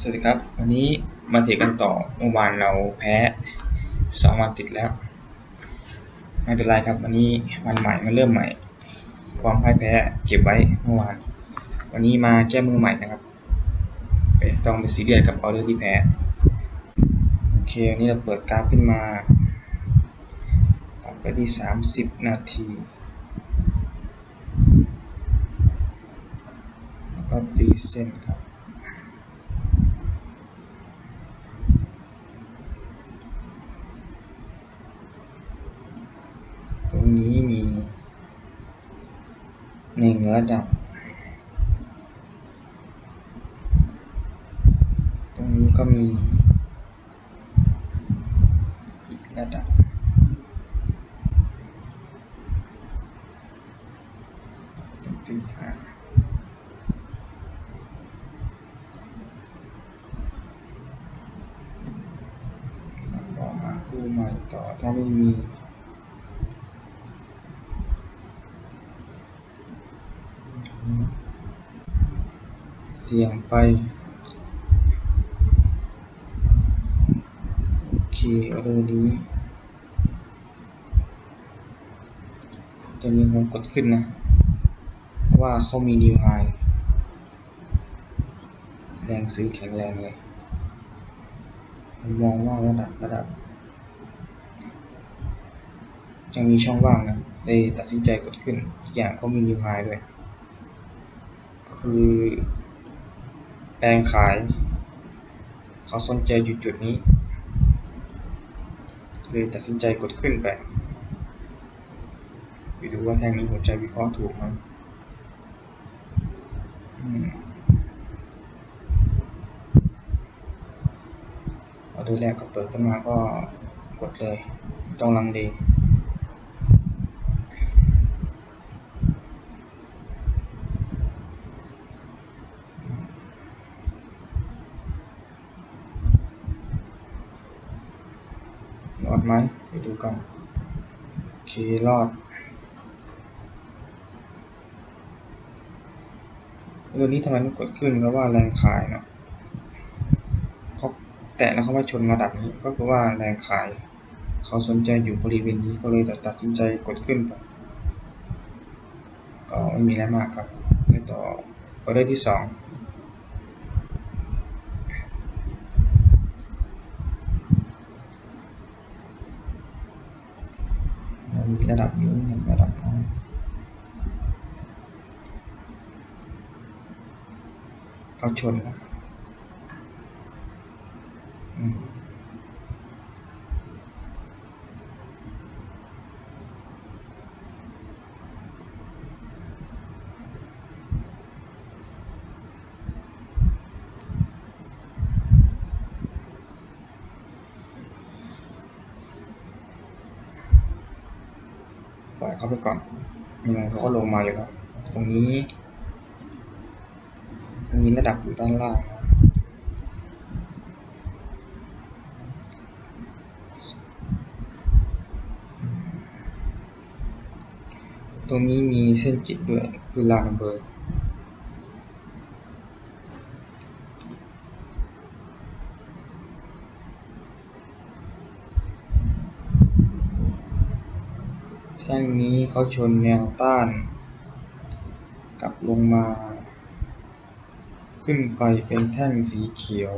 สวัสดีครับ วันนี้มาเทรดกันต่อเมื่อวานเราแพ้สองวันติดแล้ว ไม่เป็นไรครับ วันนี้วันใหม่มาเริ่มใหม่ ความพ่ายแพ้เก็บไว้เมื่อวาน วันนี้มาแก้มือใหม่นะครับไปต้องไปซีเรียสกับออเดอร์ที่แพ้โอเควันนี้เราเปิดกราฟขึ้นมาปไปที่ 30 นาทีแล้วก็ตีเส้น ครับตรงนี้มีหนึ่งระดับตรงนี้ก็มีอีกระดับ ตรงที่ห้าแล้วก็มาคู่ใหม่ต่อถ้าไม่มี เสี่ยงไป โอเคเอาเรื่องนี้ตัวนี้ผมกดขึ้นนะ ว่าเขามีนิวไฮแรงซื้อแข็งแรงเลยมมองว่าระดับระดับยังมีช่องว่างนะเลยตัดสินใจกดขึ้น อีกอย่างเขามีนิวไฮด้วย ก็คือ แรงขาย เขาสนใจอยู่จุดนี้เลยตัดสินใจกดขึ้นไปไปดูว่าแท่งนี้หัวใจวิเคราะห์ถูกไหมอืมออเดอร์แรกก็เปิดขึ้นมาก็กดเลย ต้องลังเล ร อดไหมไปดูกันโอเครอดตัวนี้ทำไมต้องกดขึ้นเพราะว่าแรงขายเนาะเขาแตะแล้วเขามาชนระดับนี้ก็คือว่าแรงขาย เขาสนใจอยู่บริเวณนี้ก็เลยตัดสินใจกดขึ้นไปก็ไม่มีอะไรมากครับไปต่อออเดอร์ที่สอง มันมีระดับนี้มีระดับน้อยเขา ชนแล้วอืมปล่อยเขาไปก่อนยังไงเขาก็ลงมาอยู่แล้วตรงนี้ มันมีระดับอยู่ด้านล่างตรงนี้มีเส้นจิตด้วยคือลางเบอร์แท่งนี้เขาชนแนวต้าน กลับลงมา ขึ้นไปเป็นแท่งสีเขียว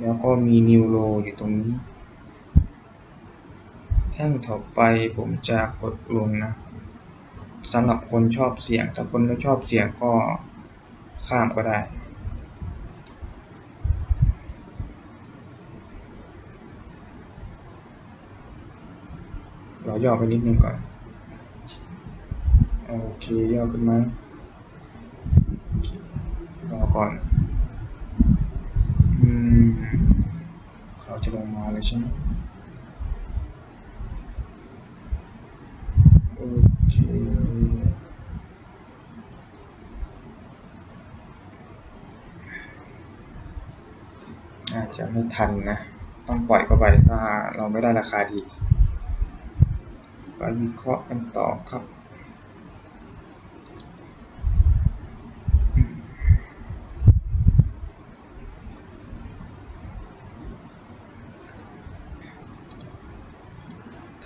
แล้วก็มีนิวโรอยู่ตรงนี้ แท่งต่อไปผมจะกดลงนะสำหรับคนชอบเสียง แต่คนไม่ชอบเสียงก็ข้ามก็ได้ เราย่อไปนิดนึงก่อน โอเค ย่อขึ้นมาโอเครอ ก่อนอืมเขาจะลงมาเลยใช่ไหมโอเคอาจจะไม่ทันนะ ต้องปล่อยเข้าไปถ้าเราไม่ได้ราคาดีไปวิเคราะห์กันต่อครับ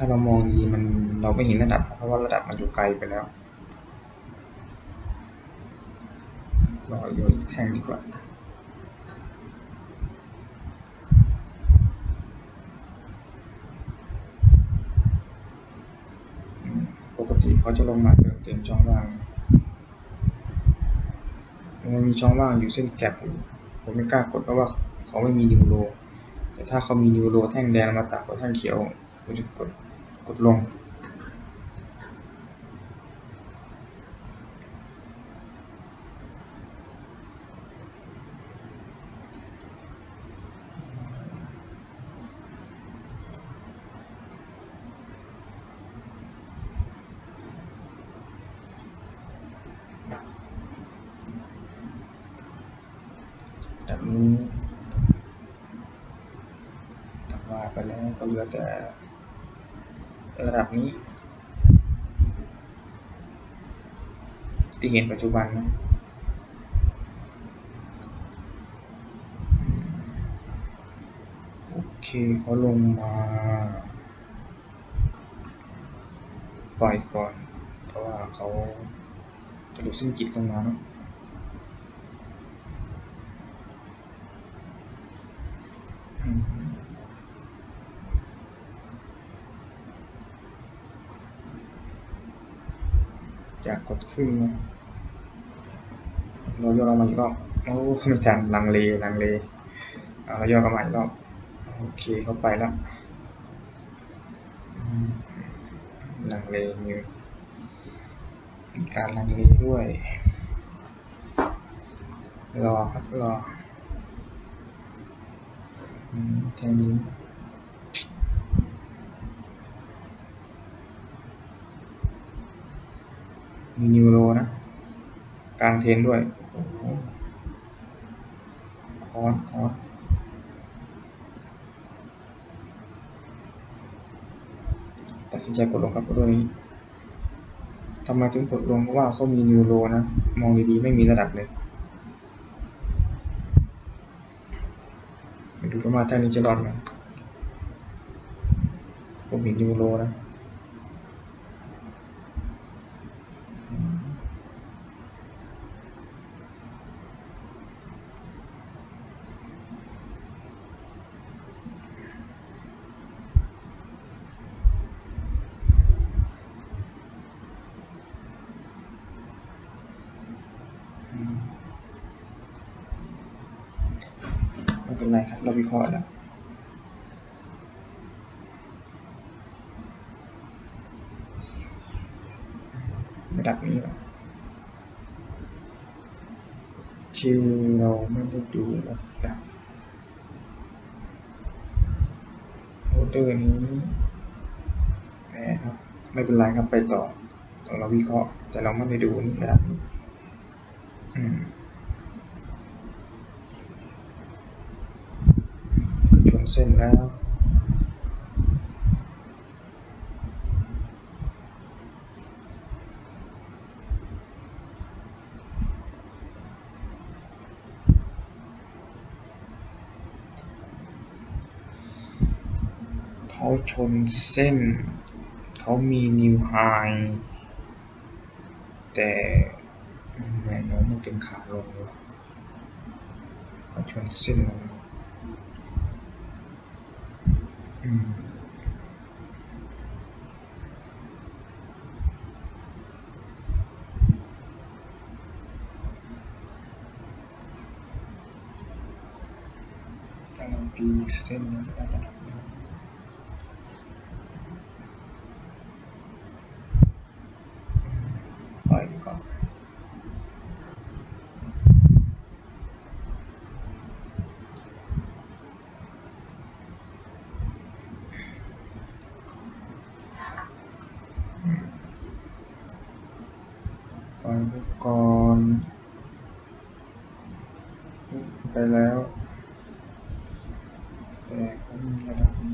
าเรามองดีมันเราไม่เห็นระดับ เพราะว่าระดับมันอยู่ไกลไปแล้วรอโยนอีกแท่งดีกว่าปกติเขาจะลงมาเติมเต็มช่องว่างมันมีช่องว่างอยู่เส้นแก็บอยู่ผมไม่กล้ากดเพราะว่าเขาไม่มีนิวโรแต่ถ้าเขามีนิวโรแท่งแดงมาตัดกับแท่งเขียวผมจะ กดลง แบบนี้ตัดว่าไปแล้วก็เหลือแต่ ระดับนี้ ที่เห็นปัจจุบันนะโอเคเขาลงมาปล่อยก่อน เพราะว่าเขาจะดูสิ้นกิจลงมาเนอะ อืม อยากกดขึ้นนะเราย่อลงมาอีกรอบโอ้ไม่ทันลังเลลังเลเอาเราย่อกันมาอีกรอบโอเคเข้าไปแล้วลังเลมีการลังเลด้วยรอครับรอแค่นี้ มีนิวโรนะ กลางเทนด้วยคอร์สคอร์สตัดสินใจกดลงครับตัวนี้ทำไมถึงกดลงเพราะว่าเขามีนิวโรนะ มองดีๆ ไม่มีระดับเลยดูกันว่าแท่งนี้จะรอดไหมผมเห็นนิวโรนะ ไม่ เราวิเคราะห์แล้วระดับนี้เหรอชื่อเราไม่ได้ดูระดับโอเดอร์นี้แพ้ครับ ไม่เป็นไรครับไปต่อเราวิเคราะห์แต่เราไม่ได้ดูนี่ระดับนี้อืม ชน เส้นแล้ว เขาชนเส้น เขามีนิวไฮแต่แนวโน้มมันเป็นขาลงเลยเขาชนเส้นลง อืมกำลังดูเส้นนี้ระดับนี้ปล่อยไปก่อนปล่อยไปก่อนไป แล้ว แต่ก็มีระดับนี้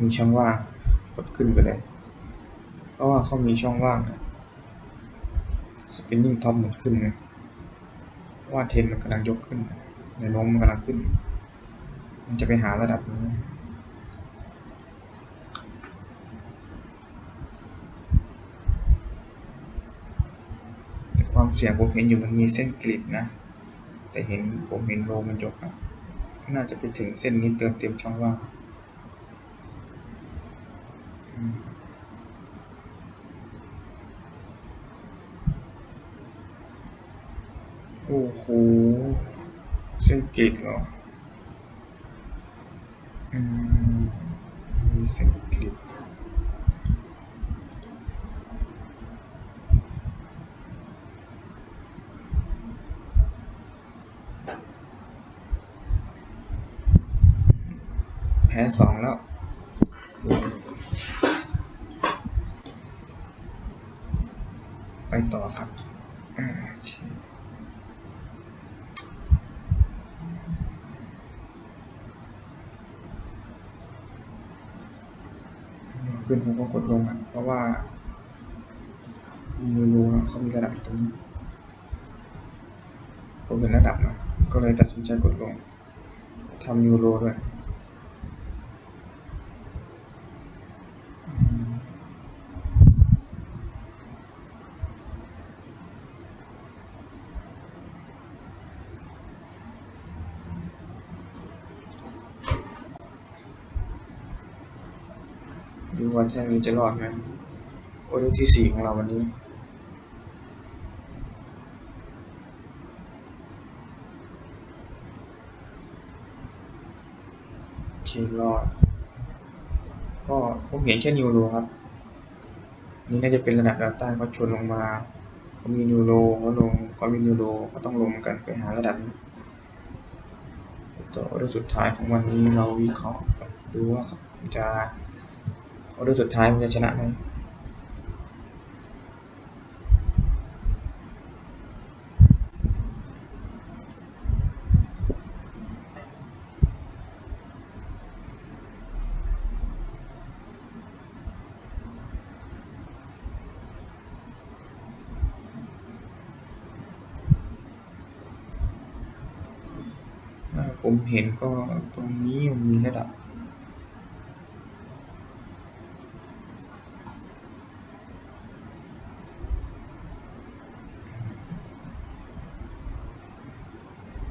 มีช่องว่าง กดขึ้นไปเลยเพราะว่าเขามีช่องว่างนะสปินนิ่งท็อปหมุนขึ้นนะว่าเทนมันกำลังยกขึ้นในลมมันกำลังขึ้น มันจะไปหาระดับนี้ความเสี่ยงผมเห็นอยู่มันมีเส้นกริดนะ แต่เห็นผมเห็นโลมันยกอะน่าจะไปถึงเส้นนี้เติมเต็มช่องว่าง โอ้โหเส้นกริดเหรอ อืมมีเส้นกริดแพ้สองแล้ว ไป ต่อครับขึ้นผมก็กดลงอะเพราะว่ามีรูนะเขามีระดับตรงนี้ผมเป็นระดับนะก็เลยตัดสินใจกดลงทำยูโรด้วย ดู ว่าแท่งนี้จะรอดไหมโอเดอร์ที่สี่ของเราวันนี้ โอเครอด ก็ผมเห็นแค่นิวโรครับ นี่น่าจะเป็นระดับดาวใต้เขาชนลงมาเขามีนิวโรเขาลงก็มีนิวโรก็ต้องลงกันไปหาระดับต่อออเดอร์สุดท้ายของวันนี้เราวิเคราะห์ดูว่าจะ ออเดอร์สุดท้ายมันจะชนะไหมถ้าผมเห็นก็ตรงนี้มันมีระดับ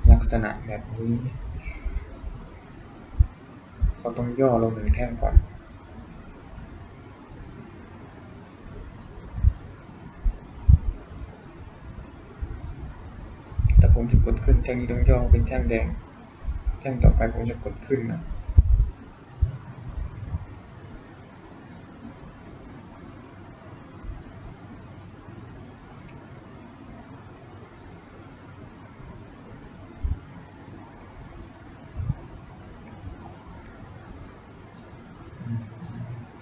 ลัก ษณะแบบนี้เขาต้องย่อลงหนึ่งแท่งก่อน แต่ผมจะกดขึ้นแท่งนี้ต้องย่อเป็นแท่งแดง แท่งต่อไปผมจะกดขึ้นนะ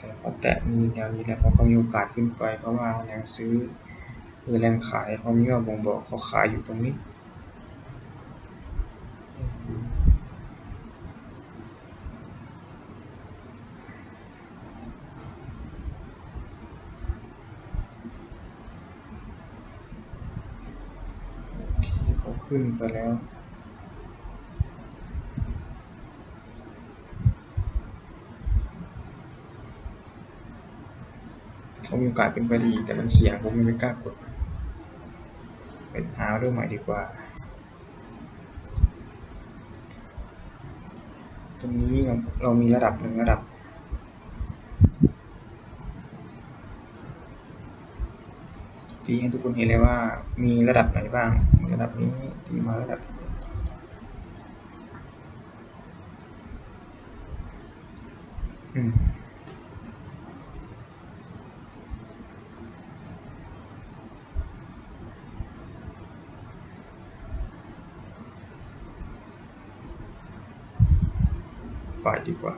แต่พอแตะมีแนวนี้แล้วเขาก็มีโอกาสขึ้นไป เพราะว่าแรงซื้อหรือแรงขายเขามีว่าบ่งบอกเขาขายอยู่ตรงนี้ที่เขาขึ้นไปแล้ว เขามีโอ กาสเป็นไปดี แต่มันเสี่ยงผมไม่กล้ากด เป็นหาเรื่องใหม่ดีกว่า ตรงนี้เราเรามีระดับหนึ่งระดับที่ให้ทุกคนเห็นเลยว่ามีระดับไหนบ้าง ระดับนี้ที่มาระดับอืม ปล่อยดีกว่า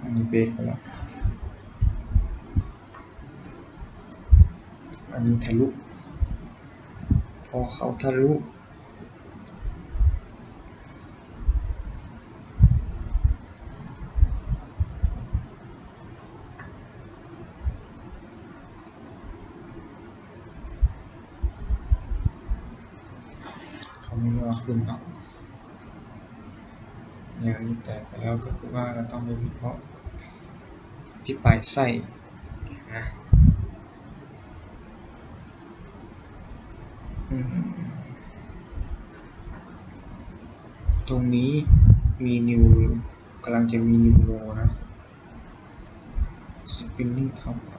อันนี้เบรกแล้วอันนี้ทะลุ พอเขาทะลุ เขาไม่ย่อขึ้นเนาะแนวนี้แตกไปแล้วก็คือว่าเราต้องไปวิเคราะห์ที่ปลายไส้นะตรงนี้มีนิวกำลังจะมีนิวโลนะสปินนิ่งท็อป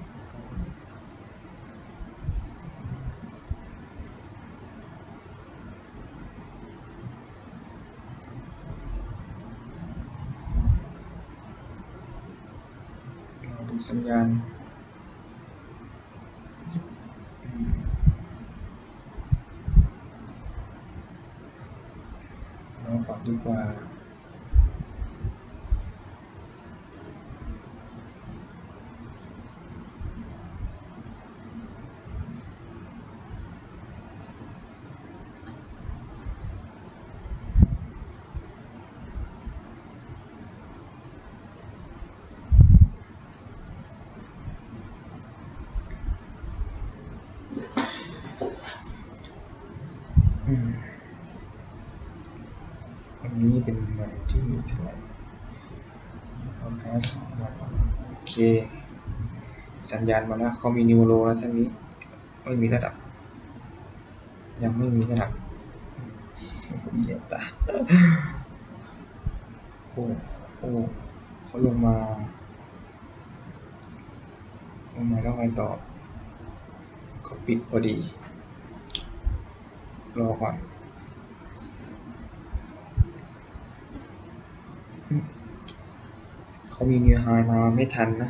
รอดูสัญญาณอืมรอก่อนดีกว่า วันนี้เป็นวันที่เท่าไหร่วันแพสองโอเค สัญญาณมาแล้วเขามีนิวโรแล้วท่านนี้ ไม่มีระดับ ยังไม่มีระดับผมเหยียบตาโอ้โอ้เขาลงมาลงมาแล้วไงต่อเขาปิดพอดี รอก่อนเขามีนิวไฮมาไม่ทันนะ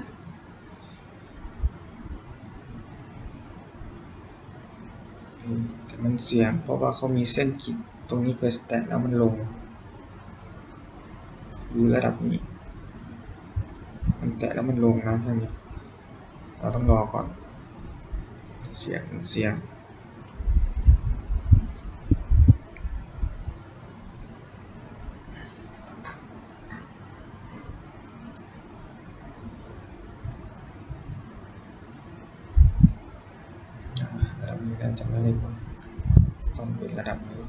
มแต่มันเสียงเพราะว่าเขามีเส้นกิดตรงนี้เกิดสแตทแล้วมันลง คือระดับนี้ มันแตะแล้วมันลงนะท่านนี้เราต้องรอก่อน เสียงเสียง ระดับนี้น่าจะไม่ได้ผลต้องเป็นระดับนี้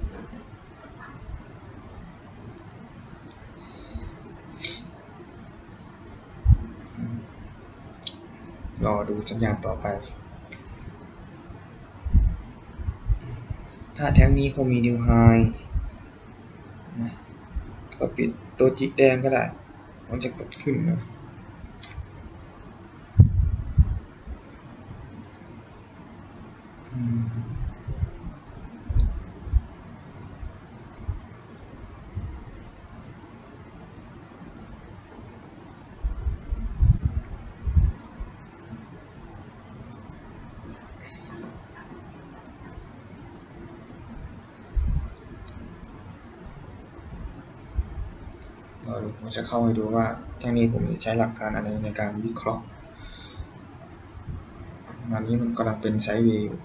รอดูสั ญญาณต่อไป ถ้าแท้งนี้เขามีนิวไฮก็ปิดตัวจิแดงก็ได้ มันจะกดขึ้นนะ ผมจะเข้าไปดูว่าทางนี้ผมจะใช้หลักการอะไรในการวิเคราะห์งานนี้มันกำลังเป็นไซด์เวย์อยู่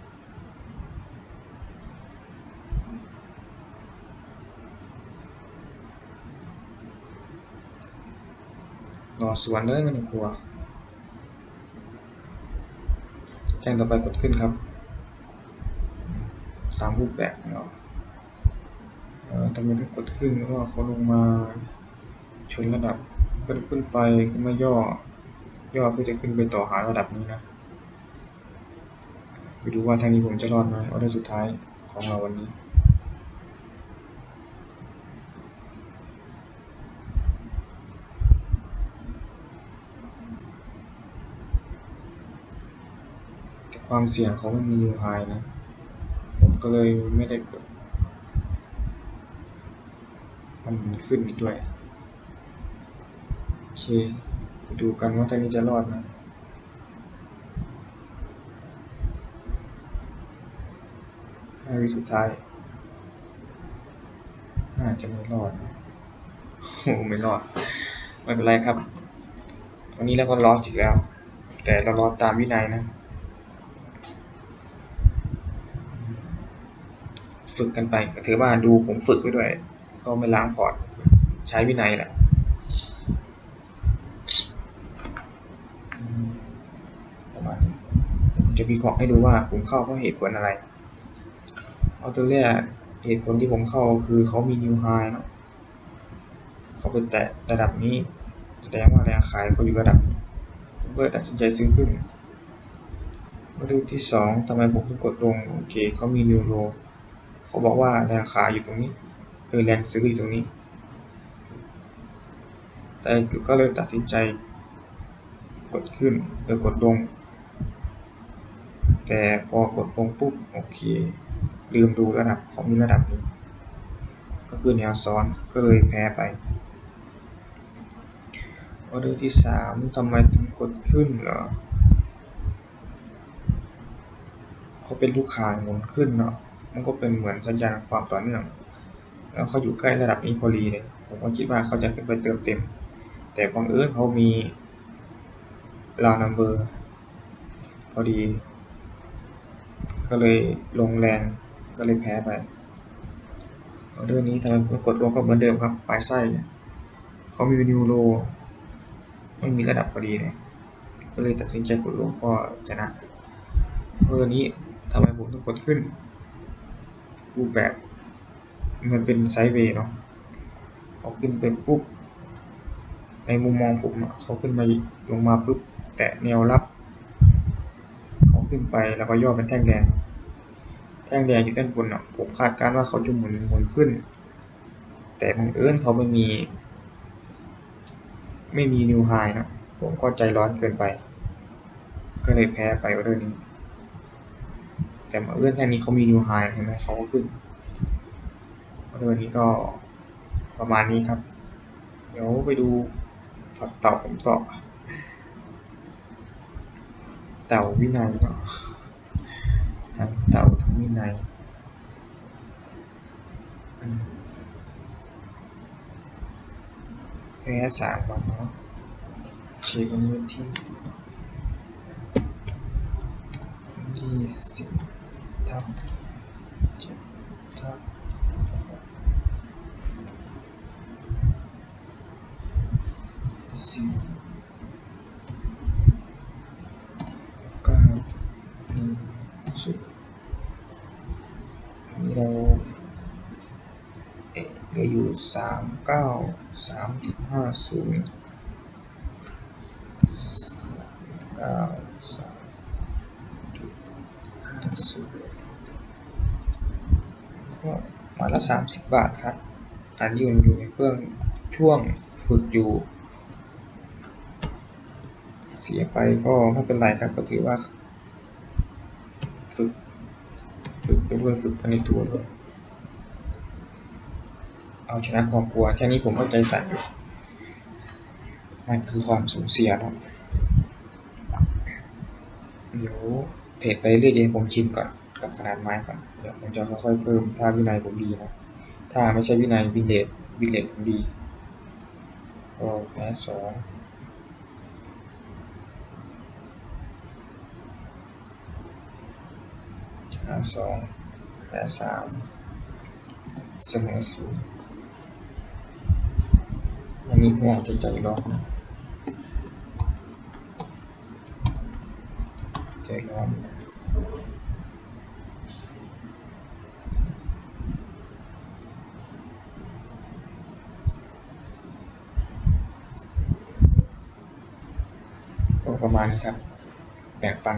รอสวนเลยไมันกลัวแจ้งต่อไปกดขึ้นครับ ตามรูปแบบเนาะเอ่อทำไมถึงกดขึ้นเพราะว่าเขาลงมา ชนระดับขึ้นขึ้นไปขึ้นมาย่อ ย่อเพื่อจะขึ้นไปต่อหาระดับนี้นะไปดูว่าทางนี้ผมจะรอดไหมออเดอร์สุดท้ายของเราวันนี้ความเสี่ยงเขาไม่มียูไฮนะ ผมก็เลยไม่ได้กดมันขึ้นอีกด้วย เคไปดูกันว่าทางนี้จะรอดไหมห้าวิสุดท้าย น่าจะไม่รอดโอ้ไม่รอด ไม่เป็นไรครับ วันนี้เราก็รอดอีกแล้ว แต่เรารอดตามวินัยนะ ฝึกกันไปก็ถือว่าดูผมฝึกไปด้วย ก็ไม่ล้างพอร์ต ใช้วินัยแหละอืมประมาณนี้ผม จะวิเคราะห์ให้ดูว่าผมเข้าเพราะเหตุผลอะไร เอาตัวแรกเหตุผลที่ผมเข้าคือเขามีนิวไฮเนาะเขาเป็นแตะระดับนี้ แสดงว่าแรงขายเขาอยู่ระดับนี้ผมก็ตัดสินใจซื้อขึ้น มาดูที่สองทำไมผมถึงกดลง โอเคเขามีนิวโรเขาบอกว่าแรงขายอยู่ตรงนี้ เออแรงซื้ออยู่ตรงนี้ แต่ก็เลยตัดสินใจกดขึ้นเออกดลง แต่พอกดลงปุ๊บโอเค ลืมดูระดับของมีระดับนี้ ก็คือแนวซ้อนก็เลยแพ้ไปออเดอร์ที่สามทำไมถึงกดขึ้นเหรอเขาเป็นลูกค้าหมุนขึ้นเนาะมันก็เป็นเหมือนสัญญาณความต่อเนื่อง แล้วเขาอยู่ใกล้ระดับนี้พอดีเลยผมก็คิดว่าเขาจะขึ้นไปเติมเต็ม แต่บังเอิญเขามีราวนัมเบอร์พอดี ก็เลยลงแรงก็เลยแพ้ไปออเดอร์นี้ทำไมผมกดลงก็เหมือนเดิมครับ ปลายไส้เขามีนิวโรไม่มีระดับพอดีเลยก็เลยตัดสินใจกดลงก็ชนะออเดอร์นี้ทำไมผมต้องกดขึ้นรูปแบบมันเป็นไซด์เวย์เนาะเขาขึ้นไปปุ๊บในมุมมองผมเขาขึ้นมาลงมาปุ๊บแตะแนวรับ ขึ้นไปแล้วก็ย่อเป็นแท่งแดง แท่งแดงอยู่ด้านบนอะผมคาดการณ์ว่าเขาจะหมุนหมุนขึ้น แต่บังเอิญเขาไม่มี ไม่มีนิวไฮนะผมก็ใจร้อนเกินไป ก็เลยแพ้ไปออเดอร์นี้ แต่บังเอิญแท่งนี้เขามีนิวไฮเห็นไหมเขาก็ขึ้นออเดอร์นี้ก็ประมาณนี้ครับ เดี๋ยวไปดูฝักเต่าผมต่อ เต่าวินัยเนาะทั้งเต่าทั้งวินัยแพ้สามวันเนาะเช็ควันวันที่ยี่สิบทับเจ็ดทับสี่ เก้าหนึ่งศูนย์อันนี้ เราเอ๊ะเหลือยู่สามเก้าสามจุดห้าศูนย์สามเก้าสามจุดห้าศูนย์ก็มาละสามสิบบาทครับอันนี้มันอยู่ในเฟื่องช่วงฝึกอยู่ เสียไปก็ไม่เป็นไรครับก็ถือว่า ฝึก ฝึกไปด้วยฝึกไปในตัวด้วยเอาชนะความกลัวแค่นี้ผมก็ใจสั่นอยู่มันคือความสูญเสียเนาะเดี๋ยวเทรดไปเรื่อยๆผมชินก่อนกับขนาดไม้ก่อนเดี๋ยวผมจะค่อยๆเพิ่มถ้าวินัยผมดีนะถ้าไม่ใช่วินัยวินเลทวินเลทผมดีก็แพ้สอง ชนะสองแพ้สามเสมอศูนย์วันนี้ผมอาจจะใจร้อนนะใจร้อนก็ประมาณนี้ครับแบ่งปัน